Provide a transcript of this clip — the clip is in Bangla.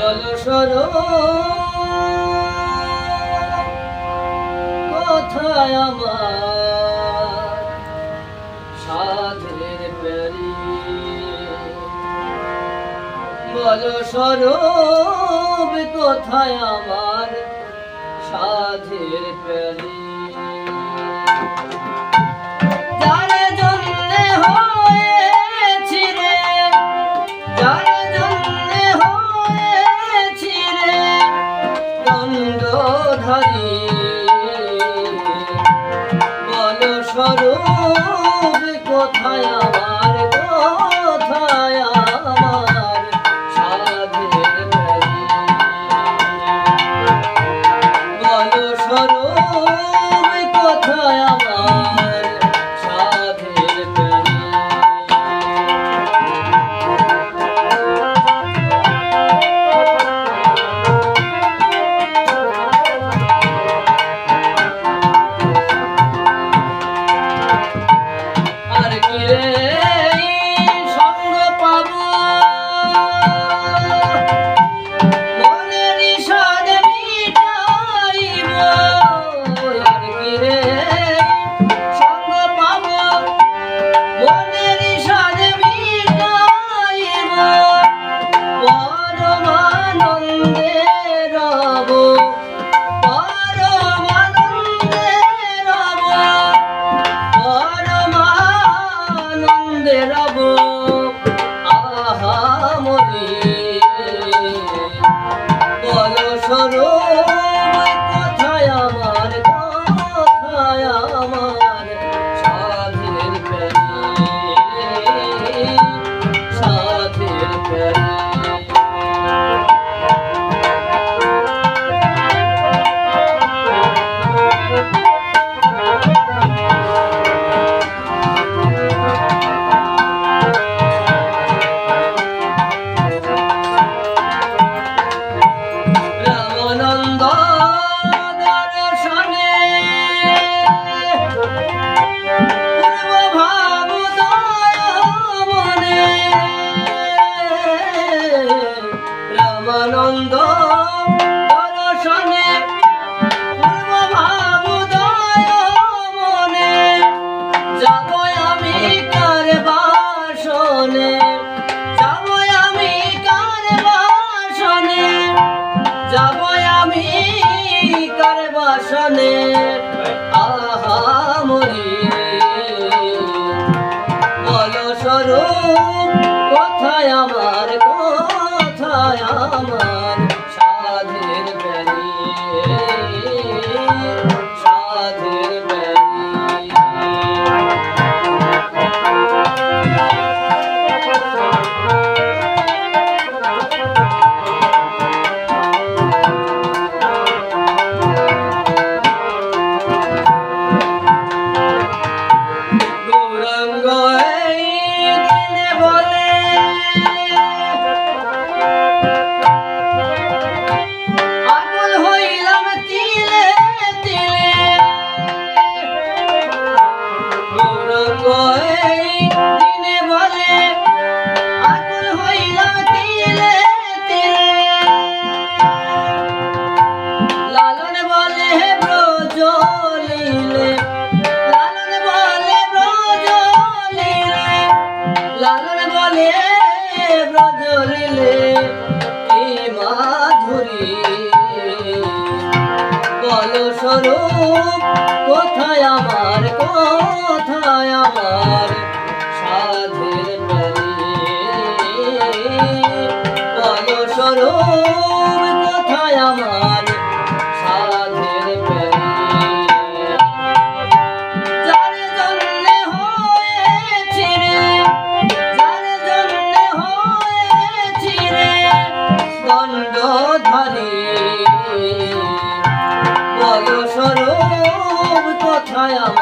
পাগল সর। কোথায় আমার সাধের স্বরূপ কোথায় আমার সাধের প্যারি স্বরূপ কোথায় প্রেমানন্দ দর্শনে পূর্ব ভাব মনে যাব আমি কার বাসনে যাব আমি কার বাসনে যাব আমি কার বাসনে আহা মরি বল স্বরূপ, কোথায় আমার স্বরূপ কোথায় আমার 좋아요.